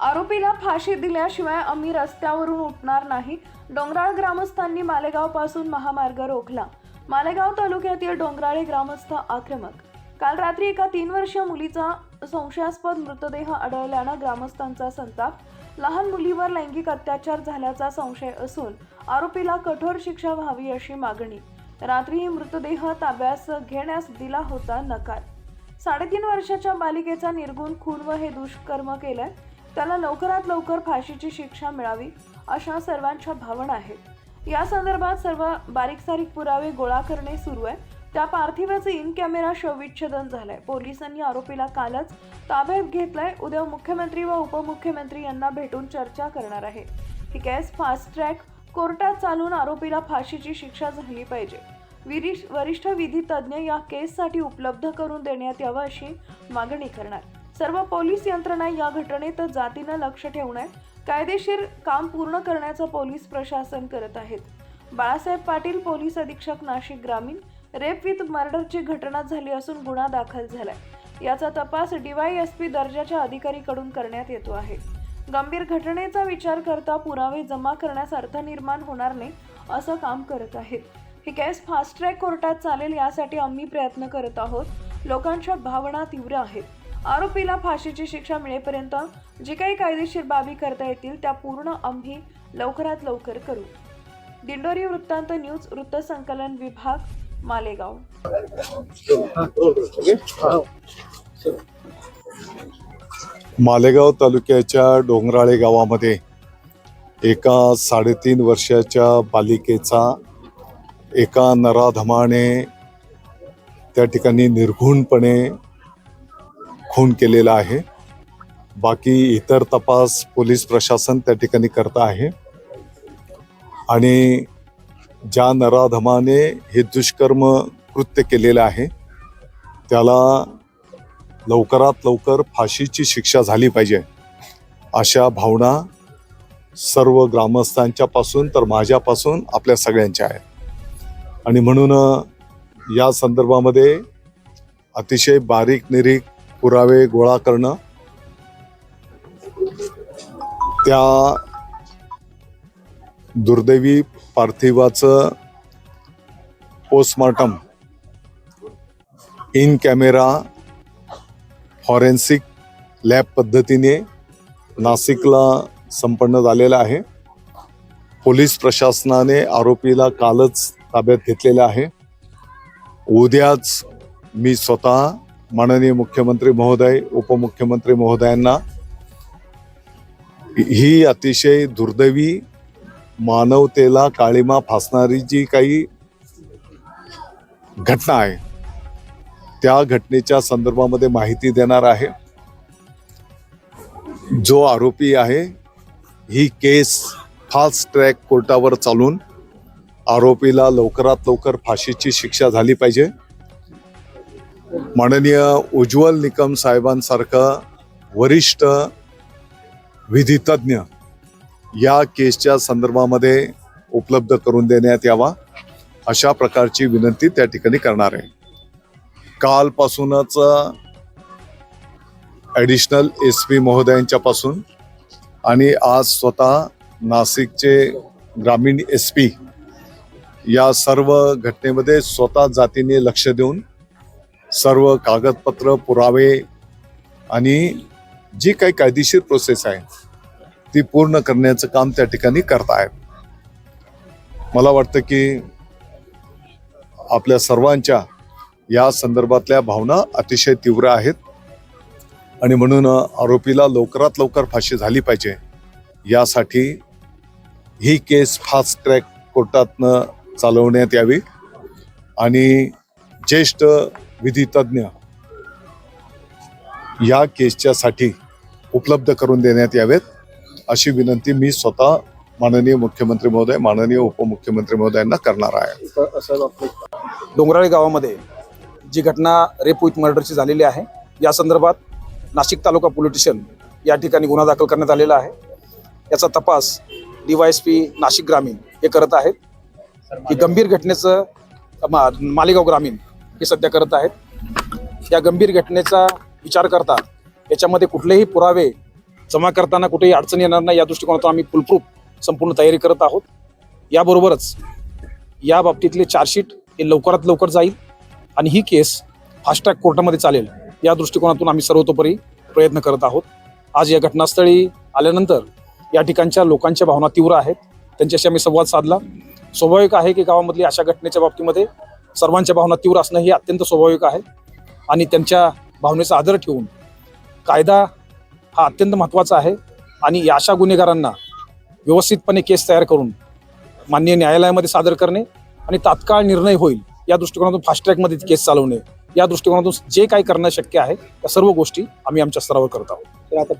आरोपीला फाशी दिल्याशिवाय आम्ही रस्त्यावरून उठणार नाही. डोंगराळ ग्रामस्थांनी मालेगावपासून महामार्ग रोखला. मालेगाव तालुक्यातील डोंगराळे ग्रामस्थ आक्रमक. काल रात्री एका तीन वर्षीय मुलीचा संशयास्पद मृतदेह आढळल्यानं ग्रामस्थांचा संताप. लहान मुलीवर लैंगिक अत्याचार झाल्याचा संशय असून आरोपीला कठोर शिक्षा व्हावी अशी मागणी. रात्रीही मृतदेह ताब्यास घेण्यास दिला होता नकार. साडेतीन वर्षाच्या बालिकेचा निर्गुण खून व हे दुष्कर्म केलंय. त्याला लवकरात लवकर फाशीची शिक्षा मिळावी अशा सर्वांच्या भावना आहेत. या संदर्भात सर्व बारीक सारीक पुरावे गोळा करणे सुरू आहे. त्या पार्थिवाचे इन कॅमेरा शवविच्छेदन झालंय. पोलिसांनी आरोपीला कालच ताब्यात घेतलाय. उद्या मुख्यमंत्री व उपमुख्यमंत्री यांना भेटून चर्चा करणार आहे. ही केस फास्ट ट्रॅक कोर्टात चालून आरोपीला फाशीची शिक्षा झाली पाहिजे. वरिष्ठ विधी तज्ज्ञ या केससाठी उपलब्ध करून देण्यात यावं अशी मागणी करणार. सर्व पोलीस यंत्रणा या घटनेत जातीनं लक्ष ठेवण्यात कायदेशीर काम पूर्ण करण्याचं पोलीस प्रशासन करत आहेत. बाळासाहेब पाटील पोलीस अधीक्षक नाशिक ग्रामीण रेप विथ मर्डरची घटना झाली असून गुन्हा दाखल झालाय. याचा तपास डीवायएसपी दर्जाच्या अधिकारीकडून करण्यात येतो आहे. गंभीर घटनेचा विचार करता पुरावे जमा करण्यास अर्थ निर्माण होणार नाही असं काम करत आहेत. ही केस फास्ट ट्रॅक कोर्टात चालेल यासाठी आम्ही प्रयत्न करत आहोत. लोकांच्या भावना तीव्र आहेत. आरोपीला फाशीची शिक्षा मिळेपर्यंत जे काही कायदेशीर बाबी करता येतील त्या पूर्ण आम्ही लवकरात लवकर करू. दिंडोरी वृत्तांत न्यूज वृत्तसंकलन विभाग मालेगाव. मालेगाव तालुक्याच्या डोंगराळे गावामध्ये एका साडेतीन वर्षाच्या बालिकेचा एका नराधमाने त्या ठिकाणी निर्घुणपणे खून केलेला आहे. बाकी इतर तपास पोलीस प्रशासन त्या ठिकाणी करत आहे. आणि ज्या नराधमाने हे दुष्कर्म कृत्य केलेलं आहे त्याला लवकरात लवकर फाशीची शिक्षा झाली पाहिजे. अशा भावना सर्व ग्रामस्थांच्या पासून तर माझ्यापासून आपल्या सगळ्यांच्या आहेत. आणि म्हणून या संदर्भामध्ये अतिशय बारीक निरीक पुरावे गोळा करणं. त्या दुर्दैवी पार्थिवाचं postmortem in camera forensic lab पद्धतीने नाशिकला संपन्न झालेला आहे. पोलीस प्रशासनाने आरोपीला कालच ताब्यात घेतलेलं आहे. उद्याच मी स्वतः माननीय मुख्यमंत्री महोदय उपमुख्यमंत्री महोदयांना ही अतिशय दुर्दैवी मानवतेला काळीमा फासणारी जी काही घटना आहे त्या घटनेच्या संदर्भामध्ये माहिती देणार आहे. जो आरोपी आहे ही केस फास्ट ट्रॅक कोर्टावर चालून आरोपीला लवकरात लवकर फाशीची शिक्षा झाली पाहिजे. माननीय उज्ज्वल निकम साहेबांसारखं वरिष्ठ विधितज्ञ या केसच्या संदर्भामध्ये उपलब्ध करून देण्यात यावा अशा प्रकारची विनंती त्या ठिकाणी करणार आहे. कालपासूनच ॲडिशनल एस पी महोदयांच्यापासून आणि आज स्वतः नाशिकचे ग्रामीण एस पी या सर्व घटनेमध्ये स्वतः जातीने लक्ष देऊन सर्व कागदपत्र पुरावे आणि जी काही कायदेशीर प्रोसेस आहे ती पूर्ण करण्याचं काम त्या ठिकाणी करतायत. मला वाटतं की आपल्या सर्वांच्या या संदर्भातल्या भावना अतिशय तीव्र आहेत आणि म्हणून आरोपीला लवकरात लवकर फाशी झाली पाहिजे. यासाठी ही केस फास्ट ट्रॅक कोर्टातनं चालवण्यात यावी आणि ज्येष्ठ विधितज्ञ या केसच्यासाठी उपलब्ध करून देण्यात यावेत अशी विनंती मी स्वतः माननीय मुख्यमंत्री महोदय माननीय उपमुख्यमंत्री महोदयांना करणार आहे. डोंगराळी गावामध्ये जी घटना रेप विथ मर्डरची झालेली आहे या संदर्भात नाशिक तालुका पोलिटिशन या ठिकाणी गुन्हा दाखल करण्यात आलेला आहे. याचा तपास डीवायएसपी नाशिक ग्रामीण हे करत आहेत. की गंभीर घटनेचं मा- मालेगाव ग्रामीण हे सध्या करत आहेत. या गंभीर घटनेचा विचार करता याच्यामध्ये कुठलेही पुरावे जमा करताना कुठेही अडचण येणार नाही या दृष्टिकोनातून आम्ही फुलप्रूफ संपूर्ण तयारी करत आहोत. याबरोबरच या बाबतीतले चार्जशीट हे लवकरात लवकर जाईल आणि ही केस फास्ट्रॅक कोर्टामध्ये चालेल या दृष्टिकोनातून आम्ही सर्वतोपरी प्रयत्न करत आहोत. आज या घटनास्थळी आल्यानंतर या ठिकाणच्या लोकांच्या भावना तीव्र आहेत. त्यांच्याशी आम्ही संवाद साधला. स्वाभाविक आहे की गावामधली अशा घटनेच्या बाबतीमध्ये सर्वांच्या भावना तीव्र असणं हे अत्यंत स्वाभाविक आहे. आणि त्यांच्या भावनेचा आदर ठेवून कायदा हा अत्यंत महत्त्वाचा आहे. आणि अशा गुन्हेगारांना व्यवस्थितपणे केस तयार करून माननीय न्यायालयामध्ये सादर करणे आणि तात्काळ निर्णय होईल या दृष्टिकोनातून फास्ट ट्रॅकमध्ये केस चालवणे या दृष्टिकोनातून जे काही करणं शक्य आहे त्या सर्व गोष्टी आम्ही आमच्या स्तरावर करत आहोत. आता